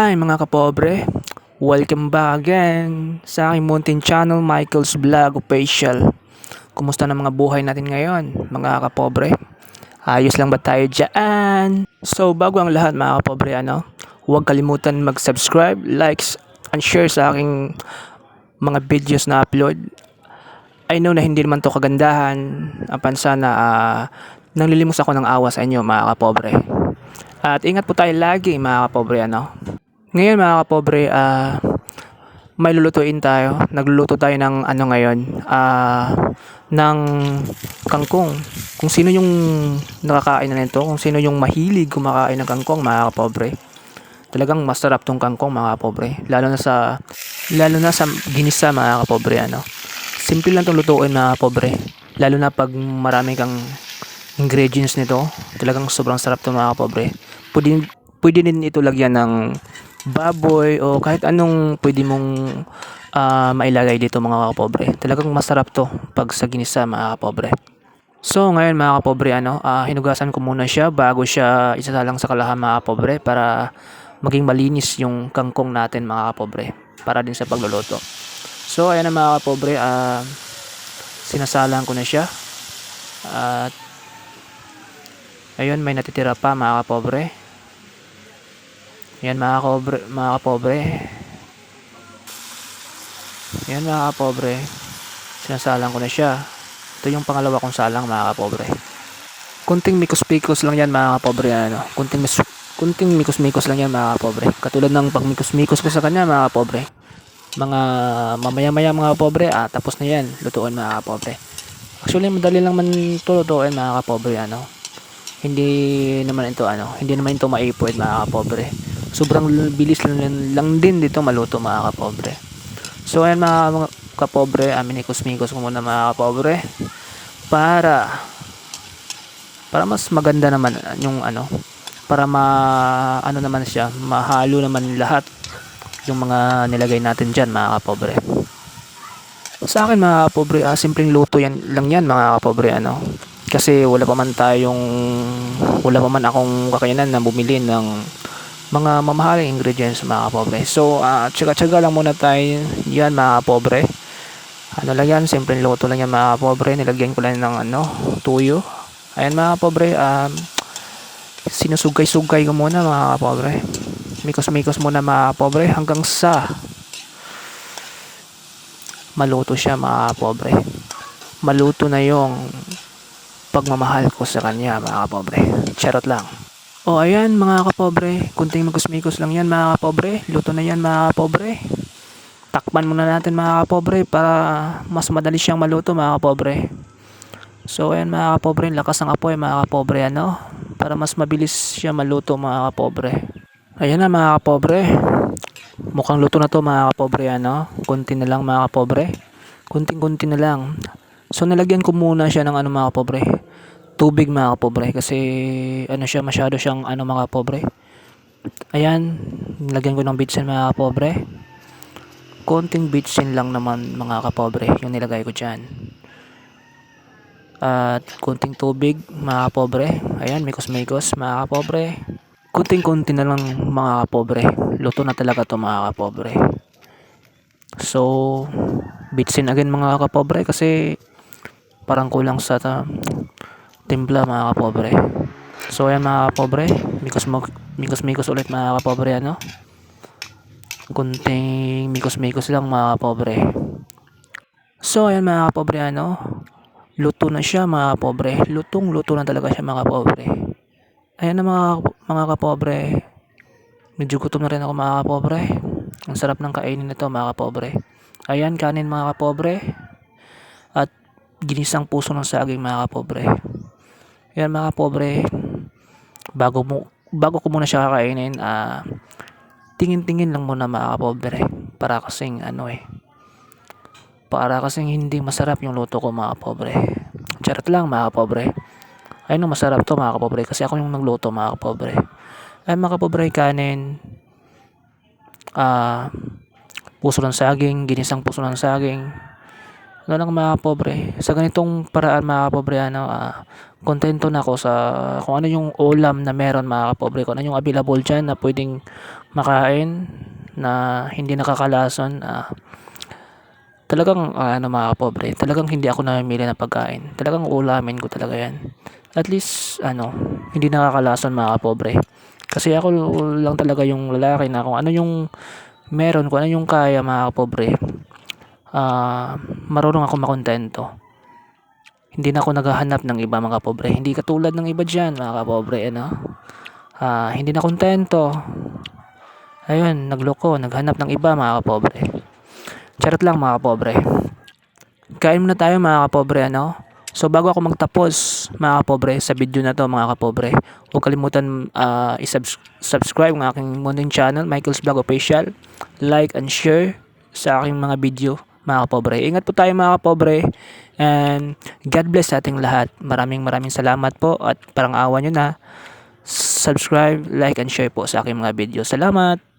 Hi mga kapobre! Welcome back again sa aking Mountain Channel Michael's Vlog Official. Kumusta na mga buhay natin ngayon mga kapobre? Ayos lang ba tayo dyan? So bago ang lahat mga kapobre ano, huwag kalimutan mag-subscribe, likes, and share sa aking mga videos na upload. I know na hindi naman to kagandahan. Ang pansa na ah, nanglilimos ako ng awa sa inyo mga kapobre. At ingat po tayo lagi mga kapobre ano. Ngayon mga kapobre, ah may lulutuin tayo. Nagluluto tayo ng ano ngayon, ah ng kangkong. Kung sino yung nakakain na nito, kung sino yung mahilig kumakain ng kangkong mga kapobre. Talagang masarap tong kangkong mga kapobre. Lalo na sa lalo na sa ginisa mga kapobre ano. Simple lang tong lutuin mga kapobre. Lalo na pag marami kang ingredients nito. Talagang sobrang sarap to mga kapobre. Pwede, pwede din ito lagyan ng baboy o kahit anong pwede mong ah, mailagay dito mga kapobre. Talagang masarap to pag sa ginisa mga kapobre. So ngayon mga kapobre ano, ah, hinugasan ko muna siya bago siya isasalang sa kalahan mga kapobre para maging malinis yung kangkong natin mga kapobre para din sa pagluluto. So ayan na mga kapobre, ah, sinasalang ko na siya. At ayun may natitira pa mga kapobre. Yan mga kapobre, mga kapobre. Yan mga kapobre. Sinasalang ko na siya. Ito yung pangalawa kong salang mga kapobre. Kunting mikos-mikos lang yan mga kapobre. Ano? Kunting, mis- kunting mikos-mikos lang yan mga kapobre. Katulad ng pag mikos-mikos ko sa kanya mga kapobre. Mga mamaya-maya mga kapobre. Ah, tapos na yan. Lutuin mga kapobre. Actually madali lang man ito lutuin mga kapobre. Ano? Hindi naman ito ano. Hindi naman ito maipwed mga kapobre. Sobrang bilis lang, lang din dito maluto mga kapobre. So ayan mga, kapobre, amin ikos-mikos ko muna mga kapobre para para mas maganda naman yung ano para ma ano naman siya mahalo naman lahat yung mga nilagay natin dyan mga kapobre sa akin mga kapobre ah, simpleng luto yan lang yan mga kapobre ano kasi wala pa man tayong wala pa man akong kakayanan na bumili ng mga mamahaling ingredients mga kapobre. So, uh, tsaga-tsaga lang muna tayo yan mga kapobre. Ano lang yan, simple luto lang yan mga kapobre. Nilagyan ko lang ng ano, tuyo. Ayan mga kapobre, um, sinusugay-sugay ko muna mga kapobre. Mikos-mikos muna mga kapobre hanggang sa maluto siya mga kapobre. Maluto na yung pagmamahal ko sa kanya mga kapobre. Charot lang. O ayan mga kapobre, kunting magkusmikos lang yan mga kapobre. Luto na yan mga kapobre. Takpan muna natin mga kapobre para mas madali siyang maluto mga kapobre. So ayan mga kapobre, lakas ng apoy mga kapobre ano. Para mas mabilis siya maluto mga kapobre. Ayan na mga kapobre. Mukhang luto na to mga kapobre ano. Kunti na lang mga kapobre. Kunting-kunti na lang. So nalagyan ko muna siya ng ano mga kapobre tubig mga kapobre kasi ano siya masyado siyang ano mga kapobre. Ayan nilagyan ko ng bitsin mga kapobre. Konting bitsin lang naman mga kapobre yung nilagay ko dyan. At konting tubig mga kapobre. Ayan mikos mikos mga kapobre. Konting konti na lang mga kapobre. Luto na talaga to mga kapobre. So bitsin again mga kapobre kasi parang kulang sa timpla mga kapobre. So ayan mga kapobre, mikos mikos mikos ulit mga kapobre ano. Kunting mikos mikos lang mga kapobre. So ayan mga kapobre ano, luto na siya mga kapobre. Lutong luto na talaga siya mga kapobre. Ayan na mga mga kapobre. Medyo gutom na rin ako mga kapobre. Ang sarap ng kainin nito mga kapobre. Ayan kanin mga kapobre. At ginisang puso ng saging mga kapobre. Yan mga pobre, bago mo bago ko muna siya kakainin, ah tingin-tingin lang muna mga pobre para kasing ano eh para kasing hindi masarap yung luto ko mga pobre. Charot lang mga pobre. Ay no masarap to mga pobre kasi ako yung nagluto mga pobre. Ay mga pobre kanin ah puso ng saging, ginisang puso ng saging. Ano lang mga kapobre, sa ganitong paraan mga kapobre, ano, ah, kontento na ako sa kung ano yung ulam na meron mga kapobre, kung ano yung available dyan na pwedeng makain na hindi nakakalason. Ah, talagang ah, ano mga kapobre, talagang hindi ako namimili ng pagkain. Talagang ulamin ko talaga yan. At least, ano, hindi nakakalason mga kapobre. Kasi ako lang talaga yung lalaki na kung ano yung meron, kung ano yung kaya mga kapobre, ah, marunong ako makontento. Hindi na ako naghahanap ng iba mga kapobre. Hindi katulad ng iba dyan mga kapobre, ano. Ah, hindi na kontento. Ayun, nagloko, naghanap ng iba mga kapobre. Charot lang mga kapobre. Kain muna tayo mga kapobre, ano. So bago ako magtapos mga kapobre sa video na to mga kapobre, huwag kalimutan ah, i-subscribe ng aking munting channel, Michael's Vlog Official. Like and share sa aking mga video mga kapobre. Ingat po tayo mga kapobre and God bless sa ating lahat. Maraming maraming salamat po at parang awa nyo na subscribe, like and share po sa aking mga video. Salamat!